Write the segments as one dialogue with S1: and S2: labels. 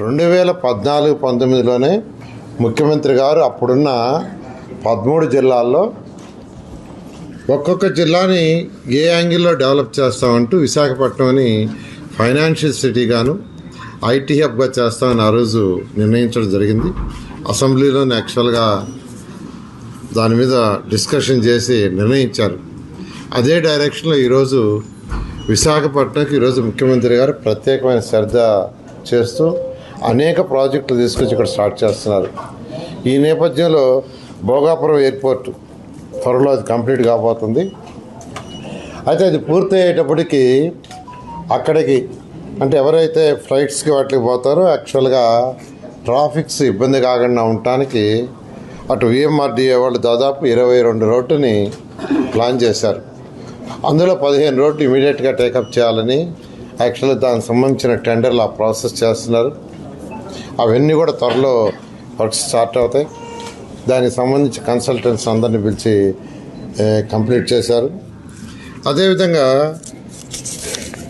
S1: రెండు వేల పద్నాలుగు పంతొమ్మిదిలోనే ముఖ్యమంత్రి గారు అప్పుడున్న పదమూడు జిల్లాల్లో ఒక్కొక్క జిల్లాని ఏ యాంగిల్లో డెవలప్ చేస్తామంటూ విశాఖపట్నంని ఫైనాన్షియల్ సిటీగాను ఐటీ హబ్గా చేస్తామని ఆ రోజు నిర్ణయించడం జరిగింది. అసెంబ్లీలోనే యాక్చువల్గా దాని మీద డిస్కషన్ చేసి నిర్ణయించారు. అదే డైరెక్షన్లో ఈరోజు విశాఖపట్నంకి ఈరోజు ముఖ్యమంత్రి గారు ప్రత్యేకమైన శ్రద్ధ చేస్తూ అనేక ప్రాజెక్టులు తీసుకొచ్చి ఇక్కడ స్టార్ట్ చేస్తున్నారు. ఈ నేపథ్యంలో భోగాపురం ఎయిర్పోర్ట్ త్వరలో అది కంప్లీట్ కాబోతుంది. అయితే అది పూర్తయ్యేటప్పటికి అక్కడికి అంటే ఎవరైతే ఫ్లైట్స్కి వాటికి పోతారో యాక్చువల్గా ట్రాఫిక్స్ ఇబ్బంది కాకుండా ఉండటానికి అటు విఎంఆర్డీఏ వాళ్ళు దాదాపు ఇరవై రెండు రోడ్డుని ప్లాన్ చేశారు. అందులో పదిహేను రోడ్లు ఇమీడియట్గా టేకప్ చేయాలని యాక్చువల్గా దానికి సంబంధించిన టెండర్లు ఆ ప్రాసెస్ చేస్తున్నారు. అవన్నీ కూడా త్వరలో వర్క్స్ స్టార్ట్ అవుతాయి. దానికి సంబంధించి కన్సల్టెంట్స్ అందరిని పిలిచి కంప్లీట్ చేశారు. అదేవిధంగా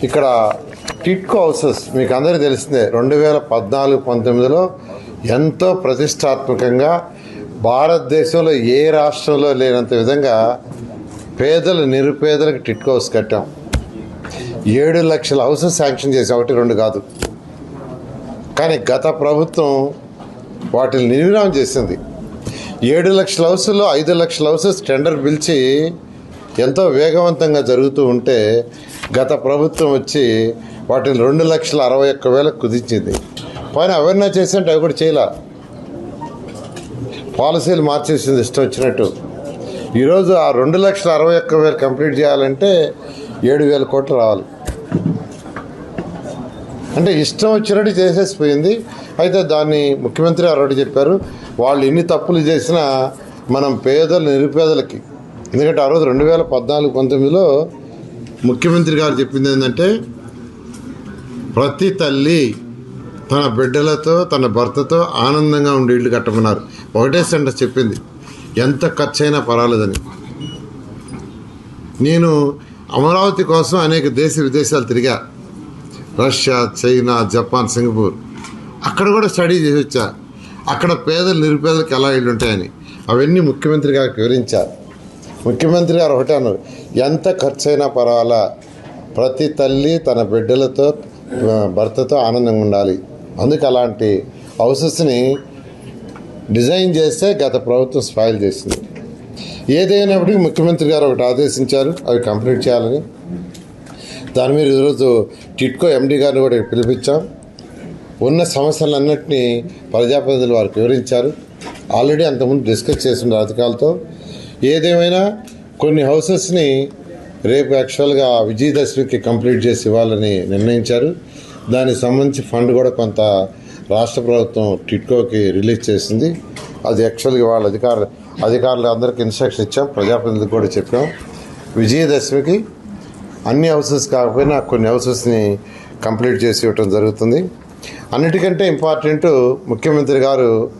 S1: ఇక్కడ టిట్కో హౌసెస్ మీకు అందరికీ తెలిసిందే రెండు వేల పద్నాలుగు పంతొమ్మిదిలో ఎంతో ప్రతిష్టాత్మకంగా భారతదేశంలో ఏ రాష్ట్రంలో లేనంత విధంగా పేదలు నిరుపేదలకు టిట్కో హౌస్ కట్టాం. ఏడు లక్షల హౌసెస్ శాంక్షన్ చేసాం ఒకటి రెండు కాదు. కానీ గత ప్రభుత్వం వాటిని నిర్విరామం చేసింది. ఏడు లక్షల హౌసుల్లో ఐదు లక్షల హౌసెస్ టెండర్ పిలిచి ఎంతో వేగవంతంగా జరుగుతూ ఉంటే గత ప్రభుత్వం వచ్చి వాటిని రెండు లక్షల అరవై ఒక్క వేలకు కుదించింది. పైన అవేర్నెస్ చేసినట్టు అవి కూడా చేయలే? పాలసీలు మార్చేసింది ఇష్టం వచ్చినట్టు. ఈరోజు ఆ రెండు లక్షల అరవై ఒక్క వేలు కంప్లీట్ చేయాలంటే ఏడు వేల కోట్లు రావాలి. అంటే ఇష్టం వచ్చినట్టు చేసేసిపోయింది. అయితే దాన్ని ముఖ్యమంత్రి గారు చెప్పారు. వాళ్ళు ఎన్ని తప్పులు చేసినా మనం పేదలు నిరుపేదలకి. ఎందుకంటే ఆ రోజు రెండు వేల పద్నాలుగు పంతొమ్మిదిలో ముఖ్యమంత్రి గారు చెప్పింది ఏంటంటే ప్రతి తల్లి తన బిడ్డలతో తన భర్తతో ఆనందంగా ఉండి ఇల్లు కట్టమన్నారు. ఒకటే సెంటర్ చెప్పింది. ఎంత ఖర్చైనా పర్వాలేదని. నేను అమరావతి కోసం అనేక దేశ విదేశాలు తిరిగా. Russia China Japan Singapore. అక్కడ కూడా స్టడీ చేసి వచ్చా. అక్కడ పేదలు నిరుపేదలకు ఎలా ఇళ్ళు ఉంటాయని. అవన్నీ ముఖ్యమంత్రి గారికి వివరించారు. ముఖ్యమంత్రి గారు ఒకటే అన్నారు ఎంత ఖర్చైనా పర్వాలా? ప్రతి తల్లి తన బిడ్డలతో భర్తతో ఆనందంగా ఉండాలి. అందుకు అలాంటి హౌసెస్ని డిజైన్ చేస్తే గత ప్రభుత్వం స్పాయిల్ చేసింది. ఏదైనప్పటికీ ముఖ్యమంత్రి గారు ఒకటి ఆదేశించారు అవి కంప్లీట్ చేయాలని. దాని మీద ఈరోజు టిట్కో ఎండి గారిని కూడా పిలిపించాం. ఉన్న సమస్యలన్నింటినీ ప్రజాప్రతినిధులు వారికి వివరించారు. ఆల్రెడీ అంతకుముందు డిస్కస్ చేసిన అధికారులతో ఏదేమైనా కొన్ని హౌసెస్ని రేపు యాక్చువల్గా విజయదశమికి కంప్లీట్ చేసి ఇవ్వాలని నిర్ణయించారు. దానికి సంబంధించి ఫండ్ కూడా కొంత రాష్ట్ర ప్రభుత్వం టిట్కోకి రిలీజ్ చేసింది. అది యాక్చువల్గా వాళ్ళ అధికారులు అధికారులు అందరికీ ఇన్స్ట్రక్షన్ ఇచ్చాం. ప్రజాప్రతినిధులకు కూడా చెప్పాం. విజయదశమికి అన్ని హౌసెస్ కాకపోయినా కొన్ని హౌసెస్ని కంప్లీట్ చేసి ఇవ్వటం జరుగుతుంది. అన్నిటికంటే ఇంపార్టెంట్ ముఖ్యమంత్రి గారు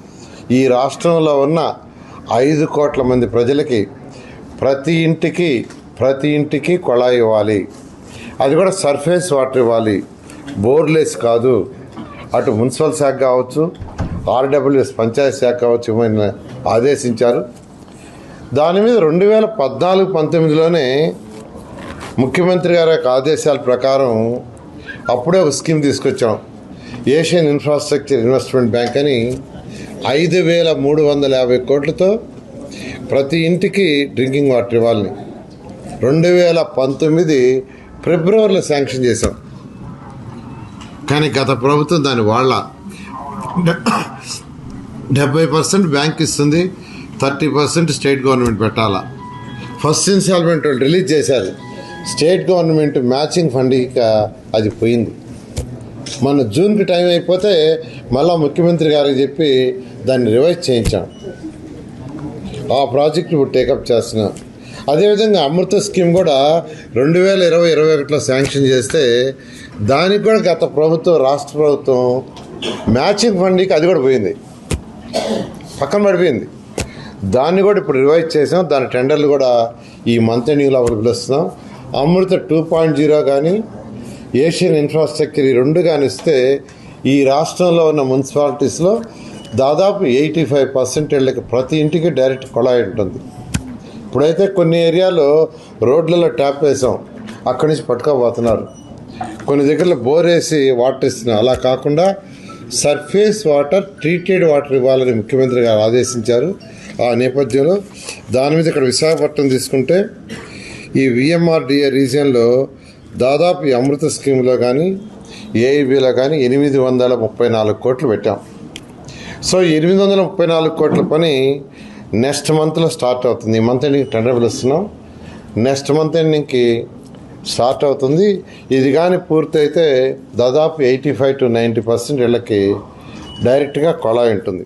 S1: ఈ రాష్ట్రంలో ఉన్న ఐదు కోట్ల మంది ప్రజలకి ప్రతి ఇంటికి ప్రతి ఇంటికి కొళాయి ఇవ్వాలి. అది కూడా సర్ఫేస్ వాటర్ ఇవ్వాలి. బోర్లెస్ కాదు. అటు మున్సిపల్ శాఖ కావచ్చు ఆర్డబ్ల్యూఎస్ పంచాయతీ శాఖ కావచ్చు ఆదేశించారు. దాని మీద రెండు వేల పద్నాలుగు పంతొమ్మిదిలోనే ముఖ్యమంత్రి గారి యొక్క ఆదేశాల ప్రకారం అప్పుడే ఒక స్కీమ్ తీసుకొచ్చాం. ఏషియన్ ఇన్ఫ్రాస్ట్రక్చర్ ఇన్వెస్ట్మెంట్ బ్యాంక్ అని ఐదు వేల మూడు వందల యాభై కోట్లతో ప్రతి ఇంటికి డ్రింకింగ్ వాటర్ ఇవ్వాలని రెండు వేల పంతొమ్మిది ఫిబ్రవరిలో శాంక్షన్ చేశాం. కానీ గత ప్రభుత్వం దాని వాళ్ళ డెబ్బై పర్సెంట్ బ్యాంక్ ఇస్తుంది థర్టీ పర్సెంట్ స్టేట్ గవర్నమెంట్ పెట్టాలా? ఫస్ట్ ఇన్స్టాల్మెంట్ వాళ్ళు రిలీజ్ చేశారు. స్టేట్ గవర్నమెంట్ మ్యాచింగ్ ఫండ్ ఇక అది పోయింది. మన జూన్కి టైం అయిపోతే మళ్ళా ముఖ్యమంత్రి గారికి చెప్పి దాన్ని రివైజ్ చేయించాం. ఆ ప్రాజెక్ట్ ఇప్పుడు టేకప్ చేస్తున్నాం. అదేవిధంగా అమృత స్కీమ్ కూడా రెండు వేల ఇరవై ఇరవై ఒకటిలో శాంక్షన్ చేస్తే దానికి కూడా గత ప్రభుత్వం రాష్ట్ర ప్రభుత్వం మ్యాచింగ్ ఫండ్కి అది కూడా పోయింది. పక్కన పడిపోయింది. దాన్ని కూడా ఇప్పుడు రివైజ్ చేసాం. దాని టెండర్లు కూడా ఈ మంత్ ఎండింగ్లో అప్పుడు పిలుస్తున్నాం. అమృత టూ పాయింట్ జీరో కానీ ఏషియన్ ఇన్ఫ్రాస్ట్రక్చర్ ఈ రెండు కానీ ఇస్తే ఈ రాష్ట్రంలో ఉన్న మున్సిపాలిటీస్లో దాదాపు ఎయిటీ ఫైవ్ పర్సెంట్ వీళ్ళకి ప్రతి ఇంటికి డైరెక్ట్ కుళాయి ఉంటుంది. ఇప్పుడైతే కొన్ని ఏరియాలో రోడ్లలో ట్యాప్ వేసాం. అక్కడి నుంచి పట్టుకోబోతున్నారు. కొన్ని దగ్గరలో బోర్ వేసి వాటర్ ఇస్తున్నాం. అలా కాకుండా సర్ఫేస్ వాటర్ ట్రీటెడ్ వాటర్ ఇవ్వాలని ముఖ్యమంత్రి గారు ఆదేశించారు. ఆ నేపథ్యంలో దాని మీద ఇక్కడ విశాఖపట్నం తీసుకుంటే ఈ విఎంఆర్డిఏ రీజియన్లో దాదాపు ఈ అమృత స్కీమ్లో కానీ ఏఐబిలో కానీ ఎనిమిది వందల ముప్పై నాలుగు కోట్లు పెట్టాం. సో ఎనిమిది వందల ముప్పై నాలుగు కోట్ల పని నెక్స్ట్ మంత్లో స్టార్ట్ అవుతుంది. ఈ మంత్ ఎండింగ్ టెండర్ పిలుస్తున్నాం నెక్స్ట్ మంత్ ఎండింగ్కి స్టార్ట్ అవుతుంది. ఇది కానీ పూర్తయితే దాదాపు eighty five to ninety percent వీళ్ళకి డైరెక్ట్గా కొళాయి ఉంటుంది.